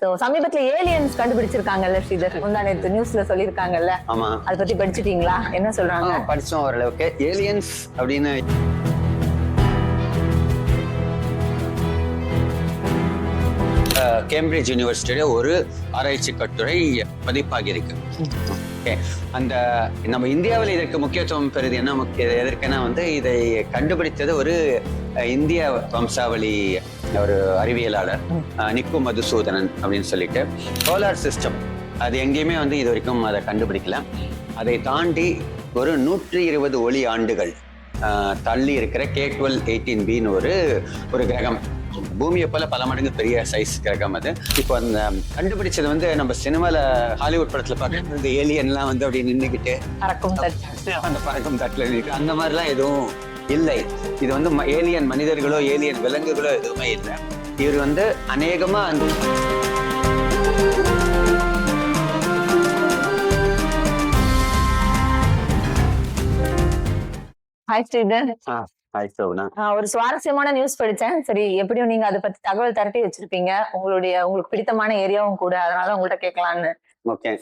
So சமீபத்துல aliens கண்டுபிடிச்சிருக்காங்கல்ல Sridhar? முந்தா நேத்து நியூஸ்ல சொல்லிருக்காங்கல்ல ஆமா. அத பத்தி படிச்சிட்டீங்களா? என்ன சொல்றாங்க? படிச்சோம் ஓரளவுக்கு ஏலியன்ஸ் அப்படின்னு கேம்பிரிட்ஜ் யூனிவர்சிட்டியோட ஒரு ஆராய்ச்சி கட்டுரை பதிப்பாகி இருக்கு. அந்த நம்ம இந்தியாவில் இதற்கு முக்கியத்துவம் பெறுது என்ன முக்கிய எதற்குன்னா வந்து இதை கண்டுபிடித்தது ஒரு இந்திய வம்சாவளி ஒரு அறிவியலாளர் நிக்கு மதுசூதனன் அப்படின்னு சொல்லிட்டு சோலார் சிஸ்டம் அது எங்கேயுமே வந்து இது வரைக்கும் அதை கண்டுபிடிக்கல. அதை தாண்டி ஒரு நூற்றி இருபது ஒளி ஆண்டுகள் தள்ளி இருக்கிற கே டுவெல் எயிட்டீன் பின்னு ஒரு ஒரு கிரகம். பூமியை போல பல மடங்கு பெரிய சைஸ் கிரகம் அது. இப்போ அந்த கண்டுபிடிச்சது வந்து நம்ம சினிமால ஹாலிவுட் படத்துல பார்க்க இந்த ஏலியன்லாம் வந்து அப்படி நின்றுக்கிட்டு பறக்கும். அந்த பறக்கும் தட்டுல நிற்கு அந்த மாதிரிலாம் எதுவும் இல்லை. இது வந்து ஏலியன் மனிதர்களோ ஏலியன் விலங்குகளோ எதுவுமே இல்லை. இவர் வந்து அநேகமா அந்த ஹாய் ஸ்ரீதர் ஹாய் சோனா ஒரு சுவாரஸ்யமான நியூஸ் படிச்சேன் சரி எப்படியும் நீங்க அதை பத்தி தகவல் திரட்டி வச்சிருப்பீங்க. உங்களுடைய உங்களுக்கு பிடித்தமான ஏரியாவும் கூட. அதனால உங்கள்ட்ட கேட்கலான்னு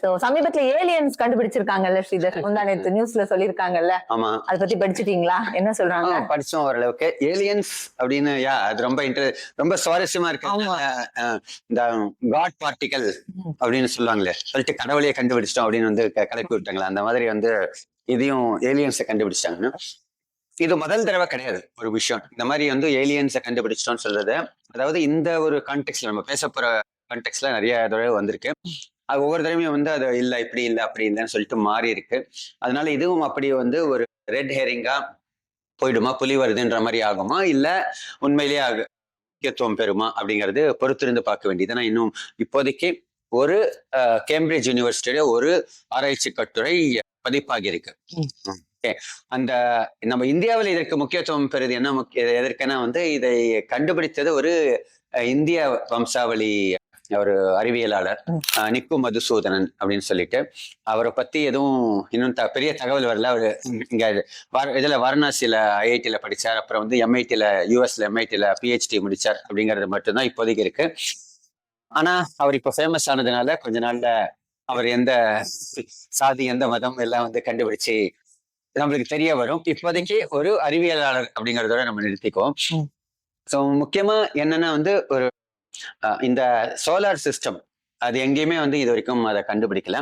சோ சமீபத்துல ஏலியன்ஸ் கண்டுபிடிச்சிருக்காங்கல்ல ஸ்ரீதர்? நியூஸ்ல சொல்லிருக்காங்கல்ல ஆமா. அத பத்தி படிச்சிட்டீங்களா? என்ன சொல்றாங்க? படிச்சோம் ஓரளவுக்கு. ஏலியன்ஸ் அப்படின்னு யா அது ரொம்ப இன்டர் ரொம்ப சுவாரஸ்யமா இருக்கு. இந்த காட் பார்ட்டிகல். அப்படின்னு சொல்லுவாங்களே சொல்லிட்டு கடவுளையே கண்டுபிடிச்சிட்டோம் அப்படின்னு வந்து க- கிளப்பி விட்டாங்களா? அந்த மாதிரி வந்து இதையும் ஏலியன்ஸை கண்டுபிடிச்சிட்டாங்க இது முதல் தடவை கிடையாது ஒரு விஷயம். இந்த மாதிரி வந்து ஏலியன்ஸை கண்டுபிடிச்சிட்டோம்னு சொல்றது. அதாவது இந்த ஒரு கான்டெக்ட்ல நம்ம பேச போற கான்டெக்ட்ல நிறைய தடவை வந்திருக்கு. அது ஒவ்வொரு தடவையும் வந்து அது இல்ல இப்படி இல்ல அப்படி இல்லைன்னு சொல்லிட்டு மாறி இருக்கு. அதனால இதுவும் அப்படி வந்து ஒரு ரெட் ஹேரிங்கா போயிடுமா? புலி வருதுன்ற மாதிரி ஆகுமா? இல்ல உண்மையிலேயே ஆகு முக்கியத்துவம் பெறுமா? அப்படிங்கிறது பொறுத்திருந்து பார்க்க வேண்டியது. நான் இன்னும் இப்போதைக்கு ஒரு கேம்பிரிட்ஜ் யூனிவர்சிட்டியோட ஒரு ஆராய்ச்சி கட்டுரை பதிப்பாகி இருக்கு. அந்த நம்ம இந்தியாவில் இதற்கு முக்கியத்துவம் பெறுது என்ன முக்கிய எதற்குன்னா வந்து இதை கண்டுபிடித்தது ஒரு இந்திய வம்சாவளி ஒரு அறிவியலாளர். நிக்கு மதுசூதனன் அப்படின்னு சொல்லிட்டு அவரை பத்தி எதுவும் இன்னும் த- பெரிய தகவல் வரல. அவரு இங்க வார- இதுல வாரணாசியில ஐஐடில படிச்சார். அப்புறம் வந்து எம்ஐடில யூஎஸ்ல எம்ஐடில பிஹெச்டி முடிச்சார் அப்படிங்கிறது மட்டும்தான் இப்போதைக்கு இருக்கு. ஆனா அவர் இப்போ ஃபேமஸ் ஆனதுனால கொஞ்ச நாள்ல அவர் எந்த சாதி எந்த மதம் எல்லாம் வந்து கண்டுபிடிச்சு நம்மளுக்கு தெரிய வரும். இப்போதைக்கு ஒரு அறிவியலாளர் அப்படிங்கறதோட நம்ம நிறுத்திக்குவோம். ஸோ முக்கியமா என்னன்னா வந்து ஒரு இந்த சோலார் சிஸ்டம் அது எங்கேயுமே வந்து இது வரைக்கும் அதை கண்டுபிடிக்கல.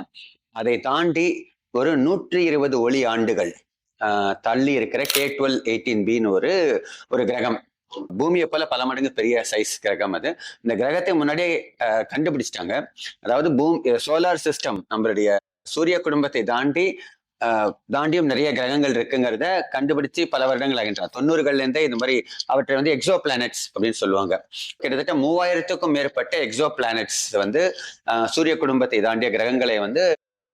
அதை தாண்டி ஒரு நூற்றி இருபது ஒளி ஆண்டுகள் ஆஹ், தள்ளி இருக்கிற கே டுவெல் எயிட்டீன் பின்னு ஒரு ஒரு கிரகம். பூமியை போல பல மடங்கு பெரிய சைஸ் கிரகம் அது. இந்த கிரகத்தை முன்னாடியே கண்டுபிடிச்சிட்டாங்க. அதாவது பூம் சோலார் சிஸ்டம் நம்மளுடைய சூரிய குடும்பத்தை தாண்டி தாண்டியும் நிறைய கிரகங்கள் இருக்குங்கிறத கண்டுபிடிச்சு பல வருடங்கள் ஆகின்றன. தொண்ணூறுகள்ல இருந்தே இந்த மாதிரி அவற்றை வந்து எக்ஸோ பிளானட்ஸ் அப்படின்னு சொல்லுவாங்க. கிட்டத்தட்ட மூவாயிரத்துக்கும் மேற்பட்ட எக்ஸோ பிளானட்ஸ் வந்து ஆஹ், சூரிய குடும்பத்தை தாண்டிய கிரகங்களை வந்து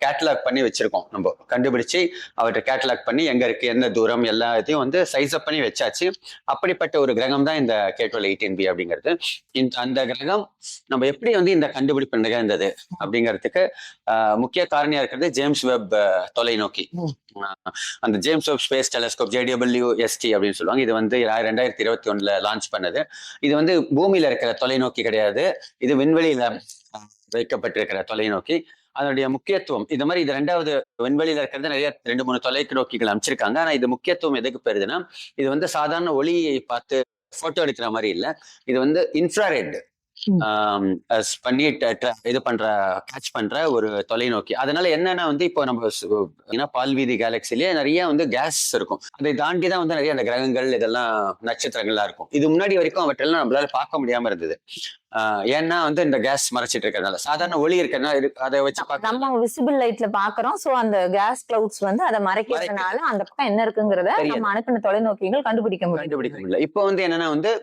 கேட்டலாக் பண்ணி வச்சிருக்கோம். நம்ம கண்டுபிடிச்சு அவற்றை கேட்டலாக் பண்ணி எங்க இருக்கு என்ன தூரம் எல்லாத்தையும் வந்து சைஸ் அப் பண்ணி வச்சாச்சு. அப்படிப்பட்ட ஒரு கிரகம் தான் இந்த கேட்வல் எயிட்டீன் பி அப்படிங்கிறது. இந்த அந்த கிரகம் நம்ம எப்படி வந்து இந்த கண்டுபிடிப்பு நிகழ்ந்தது அப்படிங்கிறதுக்கு முக்கிய காரணியா இருக்கிறது ஜேம்ஸ் வெப் தொலைநோக்கி. அந்த James Webb space telescope JDW ST அப்படின்னு சொல்லுவாங்க. இது வந்து ரெண்டாயிரத்தி இருபத்தி ஒண்ணுல லான்ச் பண்ணது. இது வந்து பூமியில இருக்கிற தொலைநோக்கி கிடையாது. இது விண்வெளியில வைக்கப்பட்டிருக்கிற தொலைநோக்கி. அதனுடைய முக்கியத்துவம். இந்த மாதிரி இது ரெண்டாவது விண்வெளியில இருக்கிறது நிறைய ரெண்டு மூணு தொலைநோக்கிகள் அமைச்சிருக்காங்க. ஆனா இது முக்கியத்துவம் எதுக்கு பெறுதுன்னா இது வந்து சாதாரண ஒளியை பார்த்து போட்டோ எடுக்கிற மாதிரி இல்ல. இது வந்து இன்ஃப்ராரெட் பண்ணி ட- ட- இது பண்ற கேட்ச் பண்ற ஒரு தொலைநோக்கி. அதனால என்னன்னா வந்து இப்போ நம்ம பால்வீதி கேலக்சிலேயே நிறைய வந்து கேஸ் இருக்கும். அதை தாண்டி தான் வந்து நிறைய அந்த கிரகங்கள் இதெல்லாம் நட்சத்திரங்கள்லாம் இருக்கும். இது முன்னாடி வரைக்கும் அவற்றெல்லாம் நம்மளால பார்க்க முடியாம இருந்தது. ஆஹ் ஏன்னா வந்து இந்த கேஸ் மறைச்சிட்டு இருக்கிறதுனால. சாதாரண ஒளி இருக்கிறதுனால அதை வச்சு நம்ம விசிபிள் லைட்ல பாக்குறோம் சோ அந்த கேஸ் கிளவுட்ஸ் வந்து அதை மறைக்கிறதுனால அந்த பக்கம் என்ன இருக்குங்கிறத. நம்ம அனுப்பின தொலைநோக்கிகள் கண்டுபிடிக்க முடியும் கண்டுபிடிக்க முடியல. இப்போ வந்து என்னன்னா வந்து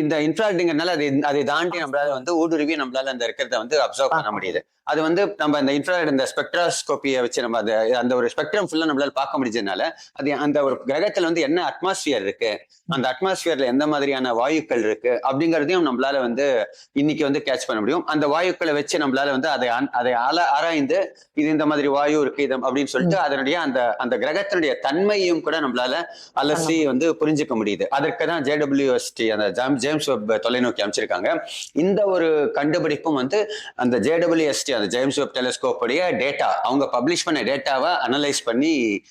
இந்த இன்ஃப்ராரெட்ங்கிறனால அதை அதை தாண்டி நம்மளால வந்து ஊடுருவி நம்மளால அந்த இருக்கிறத வந்து அப்சர்வ் பண்ண முடியுது. அது வந்து நம்ம அந்த இன்ஃப்ராரெட் இந்த ஸ்பெக்ட்ராஸ்கோப்பியை வச்சு நம்ம அந்த அந்த ஒரு ஸ்பெக்ட்ரம் ஃபுல்லா நம்மளால பார்க்க முடிஞ்சதுனால அது அந்த ஒரு கிரகத்துல வந்து என்ன அட்மாஸ்பியர் இருக்கு அந்த அட்மாஸ்பியர்ல எந்த மாதிரியான வாயுக்கள் இருக்கு அப்படிங்கறதையும் நம்மளால வந்து இன்னைக்கு வந்து கேட்ச் பண்ண முடியும். அந்த வாயுக்களை வச்சு நம்மளால வந்து அதை அதை ஆல ஆராய்ந்து இது இந்த மாதிரி வாயு இருக்கு இது அப்படின்னு சொல்லிட்டு அதனுடைய அந்த அந்த கிரகத்தினுடைய தன்மையும் கூட நம்மளால அலசி வந்து புரிஞ்சுக்க முடியுது. அதற்கு தான் ஜேடபிள்யூஎஸ்டி அந்த ஜாம்- ஜேம்ஸ் வெப் தொலைநோக்கி அமைச்சிருக்காங்க. இந்த ஒரு கண்டுபிடிப்பும் வந்து அந்த ஜேடபிள்யூஎஸ்டி அந்த ஜேம்ஸ் வெப் டெலிஸ்கோப் உடைய டேட்டா அவங்க பப்ளிஷ் பண்ண டேட்டாவை அனலைஸ் பண்ணி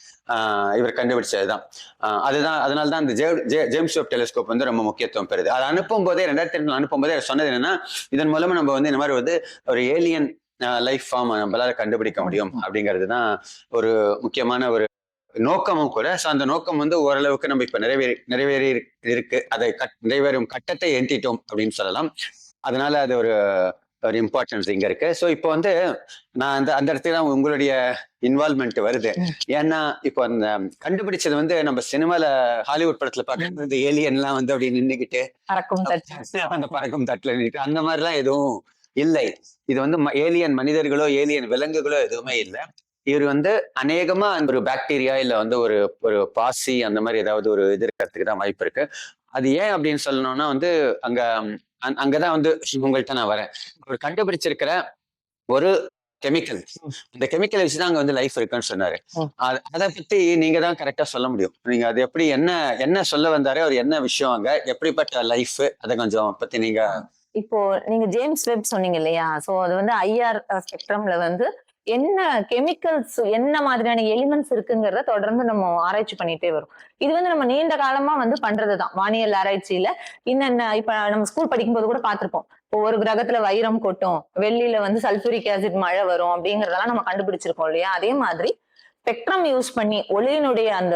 இவர் கண்டுபிடிச்சதுதான். ஆஹ் அதுதான் அதனால தான் இந்த J- J- James Webb telescope வந்து ரொம்ப முக்கியத்துவம் பெறுது. அதை அனுப்பும் போதே ரெண்டாயிரத்தி ரெண்டுல அனுப்பும் போதே சொன்னது என்னன்னா இதன் மூலமா நம்ம வந்து இந்த மாதிரி வந்து ஒரு ஏலியன் லைஃப் ஃபார்ம் நம்மளால கண்டுபிடிக்க முடியும். அப்படிங்கிறது தான் ஒரு முக்கியமான ஒரு நோக்கமும் கூட ஸோ அந்த நோக்கம் வந்து ஓரளவுக்கு நம்ம இப்ப நிறைவேறி நிறைவேறி இருக்கு- அதை கட் நிறைவேறும் கட்டத்தை எட்டிட்டோம் அப்படின்னு சொல்லலாம். அதனால அது ஒரு ஒரு இம்பார்ட்டன்ஸ் இங்க இருக்கு. ஸோ இப்போ வந்து நான் அந்த அந்த இடத்துல உங்களுடைய இன்வால்மெண்ட் வருது. ஏன்னா இப்போ அந்த கண்டுபிடிச்சது வந்து நம்ம சினிமால ஹாலிவுட் படத்துல பார்க்கறது இந்த ஏலியன்லாம் வந்து அப்படி தட்டு அந்த பறக்கும் தட்டுல நின்னுட்டு அந்த மாதிரிலாம் எதுவும் இல்லை. இது வந்து ஏலியன் மனிதர்களோ ஏலியன் விலங்குகளோ எதுவுமே இல்லை. இவர் வந்து அநேகமா அந்த ஒரு பாக்டீரியா இல்ல வந்து ஒரு ஒரு பாசி அந்த மாதிரி ஏதாவது ஒரு இது இருக்கிறதுக்கு தான் வாய்ப்பு இருக்கு. அது ஏன் அப்படின்னு சொல்லணும்னா வந்து அங்க அங்க- அங்கதான் வந்து உங்கள்கிட்ட நான் வரேன். அவர் கண்டுபிடிச்சிருக்கிற ஒரு கெமிக்கல் இந்த கெமிக்கலை வச்சு தான் அங்க வந்து லைஃப் இருக்குன்னு சொன்னாரு. அதை பத்தி நீங்க தான் கரெக்டா சொல்ல முடியும். நீங்க அது எப்படி என்ன என்ன சொல்ல வந்தாரு அவர் என்ன விஷயம் அங்க எப்படிப்பட்ட லைஃப் அதை கொஞ்சம் பத்தி நீங்க இப்போ நீங்க ஜேம்ஸ் வெப் சொன்னீங்க இல்லையா? சோ அது வந்து ஐஆர் ஸ்பெக்ட்ரம்ல வந்து என்ன கெமிக்கல்ஸ் என்ன மாதிரியான எலிமெண்ட்ஸ் இருக்குங்கிறத தொடர்ந்து நம்ம ஆராய்ச்சி பண்ணிட்டே வரும். இது வந்து நம்ம நீண்ட காலமா வந்து பண்றதுதான். வானியல் ஆராய்ச்சியில இன்னென்ன இப்ப நம்ம ஸ்கூல் படிக்கும்போது கூட பார்த்திருப்போம். இப்போ ஒரு கிரகத்துல வைரம் கொட்டும் வெள்ளியில வந்து சல்பூரிக் ஆசிட் மழை வரும் அப்படிங்கறதெல்லாம் நம்ம கண்டுபிடிச்சிருக்கோம் இல்லையா? அதே மாதிரி ஸ்பெக்ட்ரம் யூஸ் பண்ணி ஒளியினுடைய அந்த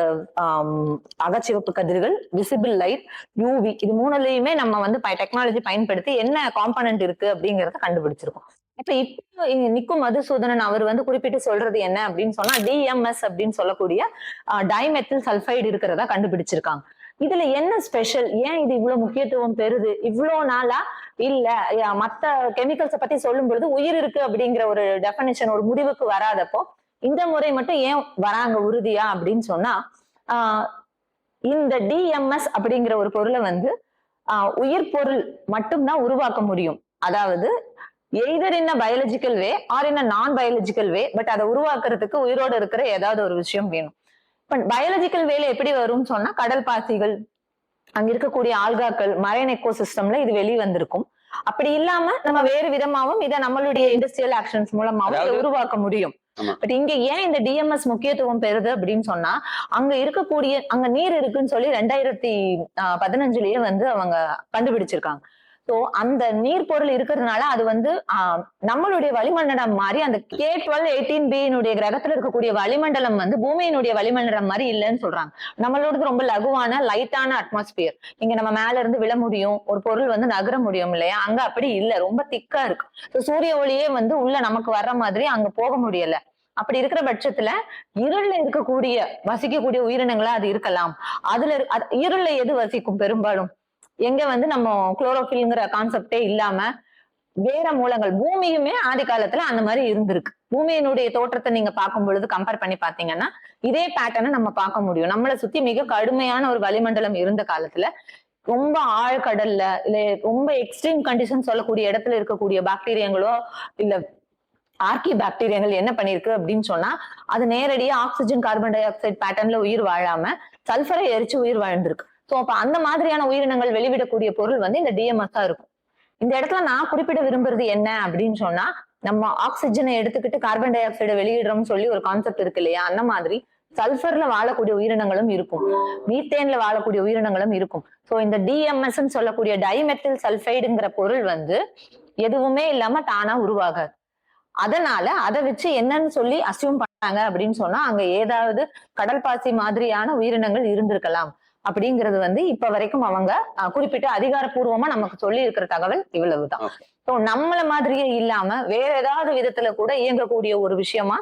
அகச்சிவப்பு கதிர்கள் விசிபிள் லைட் யூவி இது மூணுலையுமே நம்ம வந்து டெக்னாலஜி பயன்படுத்தி என்ன காம்பனன்ட் இருக்கு அப்படிங்கறத கண்டுபிடிச்சிருக்கோம். இப்ப இப்போ நிக்கும் மதுசூதனன் அவர் வந்து குறிப்பிட்டு சொல்றது என்ன அப்படின்னு சொன்னா டிஎம்எஸ் அப்படின்னு சொல்லக்கூடிய டைமெத்தில் சல்ஃபைடு இருக்கிறதா கண்டுபிடிச்சிருக்காங்க. இதுல என்ன ஸ்பெஷல் ஏன் இது இவ்வளவு முக்கியத்துவம் பெறுது? இவ்வளவு நாளா இல்ல மத்த கெமிக்கல்ஸை பத்தி சொல்லும் பொழுது உயிர் இருக்கு அப்படிங்கிற ஒரு டெபனிஷன் ஒரு முடிவுக்கு வராதப்போ இந்த முறை மட்டும் ஏன் வராங்க உறுதியா அப்படின்னு சொன்னா ஆஹ் இந்த டிஎம்எஸ் அப்படிங்கிற ஒரு பொருளை வந்து ஆஹ் உயிர் பொருள் மட்டும்தான் உருவாக்க முடியும். அதாவது either in biological way or in non biological way but அதை உருவாக்குறதுக்கு உயிரோடு இருக்கிற ஏதாவது ஒரு விஷயம் வேணும். இப்ப பயாலஜிக்கல் வேல எப்படி வரும்னு சொன்னா கடல் பாசிகள் அங்க இருக்கக்கூடிய ஆல்காக்கள் மரைன் எக்கோ சிஸ்டம்ல இது வெளி வந்திருக்கும். அப்படி இல்லாம நம்ம வேறு விதமாவும் இதை நம்மளுடைய இண்டஸ்ட்ரியல் ஆக்ஷன்ஸ் மூலமாவும் உருவாக்க முடியும். பட் இங்க ஏன் இந்த டிஎம்எஸ் முக்கியத்துவம் பெறுது அப்படின்னு சொன்னா அங்க இருக்கக்கூடிய அங்க நீர் இருக்குன்னு சொல்லி ரெண்டாயிரத்தி பதினஞ்சுலயே வந்து அவங்க கண்டுபிடிச்சிருக்காங்க. சோ அந்த நீர் பொருள் இருக்கிறதுனால அது வந்து ஆஹ், நம்மளுடைய வளிமண்டலம் மாதிரி அந்த கே டுவெல் எயிட்டீன் பியினுடைய கிரகத்துல இருக்கக்கூடிய வளிமண்டலம் வந்து பூமியினுடைய வளிமண்டலம் மாதிரி இல்லைன்னு சொல்றாங்க. நம்மளோடது ரொம்ப லகுவான லைட்டான அட்மாஸ்பியர் இங்க நம்ம மேல இருந்து விழ முடியும் ஒரு பொருள் வந்து நகர முடியும் இல்லையா? அங்க அப்படி இல்ல ரொம்ப திக்கா இருக்கு. ஸோ சூரிய ஒளியே வந்து உள்ள நமக்கு வர்ற மாதிரி அங்க போக முடியல. அப்படி இருக்கிற பட்சத்துல இருள்ல இருக்கக்கூடிய வசிக்கக்கூடிய உயிரினங்களா அது இருக்கலாம். அதுல இரு- எது வசிக்கும் பெரும்பாலும்? எங்க வந்து நம்ம குளோரோஃபில்ங்கிற கான்செப்டே இல்லாம வேற மூலங்கள் பூமியுமே ஆதி காலத்துல அந்த மாதிரி இருந்திருக்கு. பூமியினுடைய தோற்றத்தை நீங்க பார்க்கும் பொழுது கம்பேர் பண்ணி பாத்தீங்கன்னா இதே பேட்டர்னை நம்ம பார்க்க முடியும். நம்மளை சுத்தி மிக கடுமையான ஒரு வளிமண்டலம் இருந்த காலத்துல ரொம்ப ஆழ்கடல்ல இல்ல ரொம்ப எக்ஸ்ட்ரீம் கண்டிஷன் சொல்லக்கூடிய இடத்துல இருக்கக்கூடிய பாக்டீரியங்களோ இல்ல ஆர்கி பாக்டீரியங்கள் என்ன பண்ணிருக்கு அப்படின்னு சொன்னா அது நேரடியா ஆக்சிஜன் கார்பன் டை ஆக்சைடு பேட்டர்ன்ல உயிர் வாழாம சல்ஃபரை எரிச்சு உயிர் வாழ்ந்திருக்கு. சோ அப்ப அந்த மாதிரியான உயிரினங்கள் வெளிவிடக்கூடிய பொருள் வந்து இந்த டிஎம்எஸ் இருக்கும். இந்த இடத்துல நான் குறிப்பிட விரும்புறது என்ன அப்படின்னு சொன்னா நம்ம ஆக்சிஜனை எடுத்துக்கிட்டு கார்பன் டை ஆக்சைடை வெளியிடுறோம்னு சொல்லி ஒரு கான்செப்ட் இருக்கு இல்லையா? அந்த மாதிரி சல்ஃபர்ல வாழக்கூடிய உயிரினங்களும் இருக்கும். மீத்தேன்ல வாழக்கூடிய உயிரினங்களும் இருக்கும். சோ இந்த டிஎம்எஸ் சொல்லக்கூடிய டைமெத்தில் சல்ஃபைடுங்கிற பொருள் வந்து எதுவுமே இல்லாம தானா உருவாகாது. அதனால அதை வச்சு என்னன்னு சொல்லி அசியூம் பண்ணாங்க அப்படின்னு சொன்னா அங்க ஏதாவது கடல் பாசி மாதிரியான உயிரினங்கள் இருந்திருக்கலாம். அப்படிங்கிறது வந்து இப்ப வரைக்கும் அவங்க குறிப்பிட்ட அதிகாரப்பூர்வமா நமக்கு சொல்லி இருக்கிற தகவல் இவ்வளவுதான். ஸோ நம்மள மாதிரியே இல்லாம வேற ஏதாவது விதத்துல கூட இயங்கக்கூடிய ஒரு விஷயமா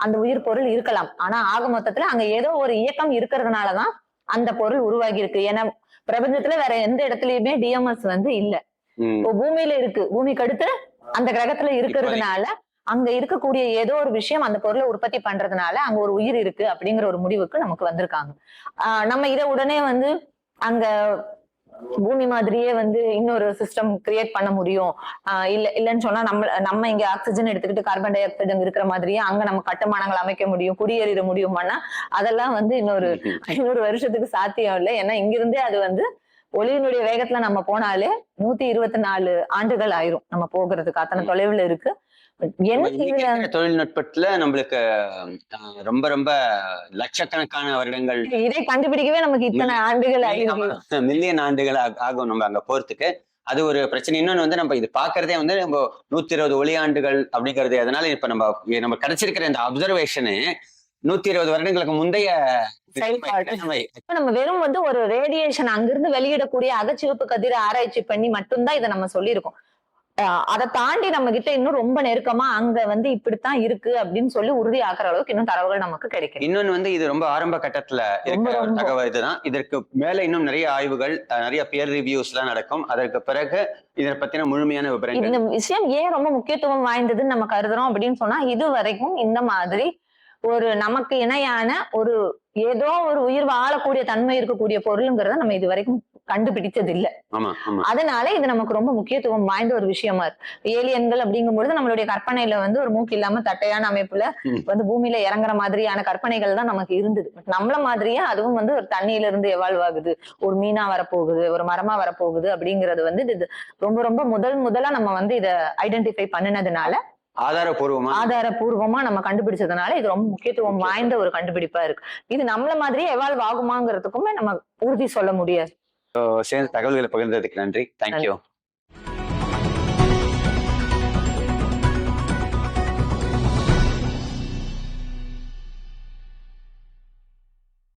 அந்த உயிர் பொருள் இருக்கலாம். ஆனா ஆக மொத்தத்துல அங்க ஏதோ ஒரு இயக்கம் இருக்கிறதுனாலதான் அந்த பொருள் உருவாகி இருக்கு ஏன்னா பிரபஞ்சத்துல வேற எந்த இடத்துலயுமே டிஎம்எஸ் வந்து இல்ல. பூமியில இருக்கு. பூமிக்கு அடுத்து அந்த கிரகத்துல இருக்கிறதுனால அங்க இருக்கக்கூடிய ஏதோ ஒரு விஷயம் அந்த பொருளை உற்பத்தி பண்றதுனால அங்க ஒரு உயிர் இருக்கு அப்படிங்கிற ஒரு முடிவுக்கு நமக்கு வந்திருக்காங்க. ஆஹ் நம்ம இதை உடனே வந்து அங்க பூமி மாதிரியே வந்து இன்னொரு சிஸ்டம் கிரியேட் பண்ண முடியும். ஆஹ் இல்ல இல்லைன்னு சொன்னா நம்ம நம்ம இங்க ஆக்சிஜன் எடுத்துக்கிட்டு கார்பன் டை ஆக்சைடு அங்க இருக்கிற மாதிரியே அங்க நம்ம கட்டுமானங்கள் அமைக்க முடியும் குடியேறிட முடியுமானா அதெல்லாம் வந்து இன்னொரு ஐநூறு வருஷத்துக்கு சாத்தியம் இல்லை. ஏன்னா இங்கிருந்தே அது வந்து ஒளியினுடைய வேகத்துல நம்ம போனாலே நூத்தி இருபத்தி நாலு ஆண்டுகள் ஆயிரும் நம்ம போகிறதுக்கு. அத்தனை தொலைவுல இருக்கு. என்ன தொழில்நுட்பத்துல நம்மளுக்கு ரொம்ப ரொம்ப லட்சக்கணக்கான வருடங்கள் இதை கண்டுபிடிக்கவே நமக்கு இத்தனை ஆண்டுகள் மில்லியன் ஆண்டுகள் ஆக- ஆகும் நம்ம அங்க போறதுக்கு. அது ஒரு பிரச்சனை. இன்னொன்னு வந்து நம்ம இது பாக்குறதே வந்து நம்ம நூத்தி இருபது ஒளி ஆண்டுகள் அப்படிங்கிறது அதனால இப்ப நம்ம நம்ம கிடைச்சிருக்கிற இந்த அப்சர்வேஷனு நூத்தி இருபது வருடங்களுக்கு முந்தைய. நம்ம வெறும் வந்து ஒரு ரேடியேஷன் அங்கிருந்து வெளியிடக்கூடிய அகச்சிவப்பு கதிர ஆராய்ச்சி பண்ணி மட்டும்தான் இதை நம்ம சொல்லியிருக்கோம். அதை தாண்டி நம்ம கிட்ட இன்னும் ரொம்ப நெருக்கமா அங்க வந்து இப்படித்தான் இருக்கு அப்படின்னு சொல்லி உறுதி ஆக்குற அளவுக்கு இன்னும் தரவுகள் நமக்கு கிடைக்கும் இன்னொன்னு வந்து இது ரொம்ப ஆரம்ப கட்டத்துல இருக்கிற ஒரு. தகவல் இதுதான். இதற்கு மேல இன்னும் நிறைய ஆய்வுகள் நிறைய பியர் ரிவ்யூஸ் எல்லாம் நடக்கும். அதற்கு பிறகு இதை பத்தின முழுமையான விவரங்கள். இந்த விஷயம் ஏன் ரொம்ப முக்கியத்துவம் வாய்ந்ததுன்னு நம்ம கருதுறோம் அப்படின்னு சொன்னா இது வரைக்கும் இந்த மாதிரி ஒரு நமக்கு இணையான ஒரு ஏதோ ஒரு உயிர் வாழக்கூடிய தன்மை இருக்கக்கூடிய பொருளுங்கிறத நம்ம இது வரைக்கும் கண்டுபிடிச்சது இல்ல அதனால இது நமக்கு ரொம்ப முக்கியத்துவம் வாய்ந்த ஒரு விஷயமா இருக்கு. ஏலியன்கள் அப்படிங்கும்பொழுது நம்மளுடைய கற்பனையில வந்து ஒரு மூக்கு இல்லாம தட்டையான அமைப்புல. வந்து பூமியில இறங்குற மாதிரியான கற்பனைகள் தான் நமக்கு இருந்தது. நம்மள மாதிரியே அதுவும் வந்து ஒரு தண்ணியில இருந்து எவால்வ் ஆகுது. ஒரு மீனா வரப்போகுது ஒரு மரமா வரப்போகுது அப்படிங்கிறது வந்து இது ரொம்ப ரொம்ப முதல் முதலா நம்ம வந்து இத ஐடென்டிஃபை பண்ணினதுனால ஆதாரபூர்வமா. ஆதாரபூர்வமா நம்ம கண்டுபிடிச்சதுனால இது ரொம்ப முக்கியத்துவம் வாய்ந்த ஒரு கண்டுபிடிப்பா இருக்கு. இது நம்மள மாதிரியே எவால்வ் ஆகுமாங்கிறதுக்குமே நம்ம உறுதி சொல்ல முடியாது. சேர்ந்து தகவல்களை பகிர்ந்ததுக்கு நன்றி. தேங்க்யூ